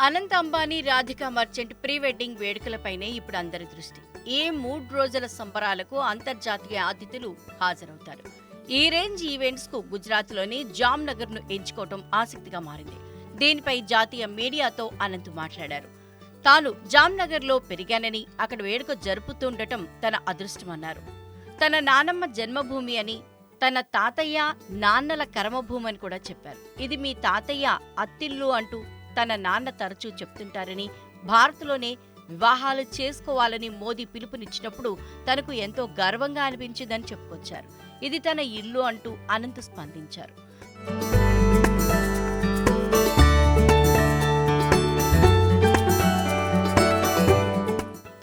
Anant Ambani Radhika Merchant pre wedding వేడుకలపైనే ఇప్పుడు అందరి దృష్టి. ఈ మూడు రోజుల సంబరాలకు అంతర్జాతీయ అతిథులు హాజరవుతారు. ఈ రేంజ్ ఈవెంట్స్కు గుజరాత్లోని ను ఎంచుకోవటం ఆసక్తిగా మారింది. దీనిపై జాతీయ మీడియాతో అనంత్ మాట్లాడారు. తాను జామ్నగర్లో పెరిగానని అక్కడ వేడుక జరుపుతుండటం తన అదృష్టమన్నారు. తన నానమ్మ జన్మభూమి అని తన తాతయ్య నాన్నల కర్మభూమి అని కూడా చెప్పారు. ఇది మీ తాతయ్య అత్తిల్లు అంటూ తన నాన్న తరచూ చెప్తుంటారని భారత్లోనే వివాహాలు చేసుకోవాలని మోదీ పిలుపునిచ్చినప్పుడు తనకు ఎంతో గర్వంగా అనిపించిందని చెప్పుకొచ్చారు. ఇది తన ఇల్లు అంటూ అనంత్ స్పందించారు.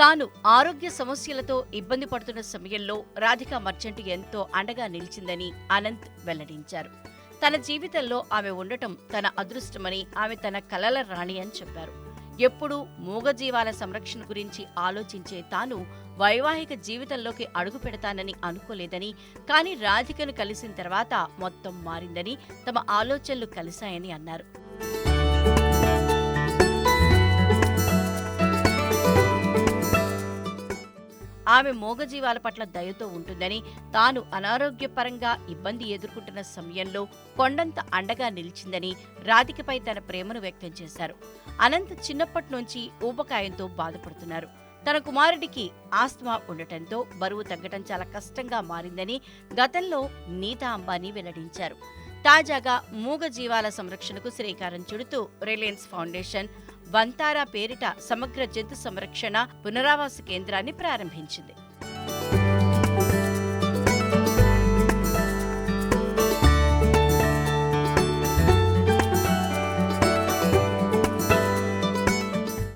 తాను ఆరోగ్య సమస్యలతో ఇబ్బంది పడుతున్న సమయంలో రాధిక మర్చెంట్ ఎంతో అండగా నిలిచిందని అనంత్ వెల్లడించారు. తన జీవితంలో ఆమె ఉండటం తన అదృష్టమని ఆమె తన కలల రాణి అని చెప్పారు. ఎప్పుడూ మూగజీవాల సంరక్షణ గురించి ఆలోచించే తాను వైవాహిక జీవితంలోకి అడుగు పెడతానని అనుకోలేదని కానీ రాధికను కలిసిన తర్వాత మొత్తం మారిందని తమ ఆలోచనలు కలిశాయని అన్నారు. ఆమె మూగజీవాల పట్ల దయతో ఉంటుందని తాను అనారోగ్యపరంగా ఇబ్బంది ఎదుర్కొంటున్న సమయంలో కొండంత అండగా నిలిచిందని రాధికపై తన ప్రేమను వ్యక్తం చేశారు. అనంత్ చిన్నప్పటి నుంచి ఊబకాయంతో బాధపడుతున్నారు. తన కుమారుడికి ఆస్తమా ఉండటంతో బరువు తగ్గటం చాలా కష్టంగా మారిందని గతంలో నీతా అంబానీ వెల్లడించారు. తాజాగా మూగ జీవాల సంరక్షణకు శ్రీకారం చుడుతూ రిలయన్స్ ఫౌండేషన్ వంతారా పేరిట సమగ్ర జంతు సంరక్షణ పునరావాస కేంద్రాన్ని ప్రారంభించింది.